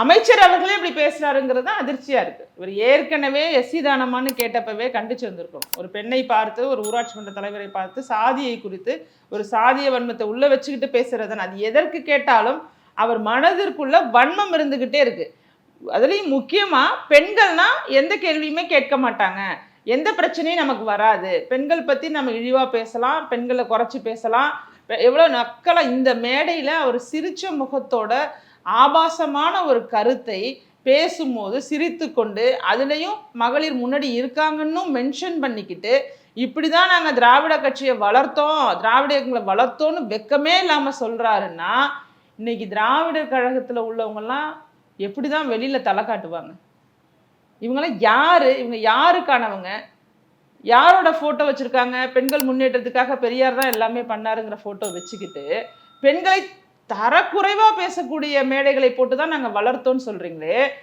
அமைச்சர் அவர்களே இப்படி பேசுறாருங்கிறது தான் அதிர்ச்சியா இருக்கு. இவர் ஏற்கனவே எஸ்சி தானமான்னு கேட்டப்பவே கண்டிச்சு வந்திருக்கோம் ஒரு பெண்ணை பார்த்து ஒரு ஊராட்சி மன்ற தலைவரை பார்த்து சாதியை குறித்து ஒரு சாதிய வன்மத்தை உள்ள வச்சுக்கிட்டு பேசுறதுன்னு அது எதற்கு கேட்டாலும் அவர் மனதிற்குள்ள வன்மம் இருந்துகிட்டே இருக்கு. அதுலேயும் முக்கியமா பெண்கள்னா எந்த கேள்வியுமே கேட்க மாட்டாங்க. எந்த பிரச்சனையும் நமக்கு வராது. பெண்கள் பத்தி நம்ம இழிவா பேசலாம் பெண்களை குறைச்சி பேசலாம். எவ்வளோ எவ்வளவு இந்த மேடையில் அவர் சிரிச்ச முகத்தோட ஆபாசமான ஒரு கருத்தை பேசும்போது சிரித்து கொண்டு அதுலேயும் மகளிர் முன்னாடி இருக்காங்கன்னு மென்ஷன் பண்ணிக்கிட்டு இப்படி தான் நாங்கள் திராவிட கட்சியை வளர்த்தோம் திராவிடங்களை வளர்த்தோன்னு வெக்கமே இல்லாமல் சொல்கிறாருன்னா இன்னைக்கு திராவிடர் கழகத்தில் உள்ளவங்கெல்லாம் எப்படி தான் வெளியில் தலை காட்டுவாங்க? இவங்கெல்லாம் யாரு? இவங்க யாருக்கானவங்க? யாரோட ஃபோட்டோ வச்சுருக்காங்க? பெண்கள் முன்னேற்றத்துக்காக பெரியார் தான் எல்லாமே பண்ணாருங்கிற ஃபோட்டோ வச்சுக்கிட்டு பெண்களை தரக்குறைவாக பேசக்கூடிய மேடைகளை போட்டு தான் நாங்கள் வளர்த்தோன்னு சொல்கிறீங்களே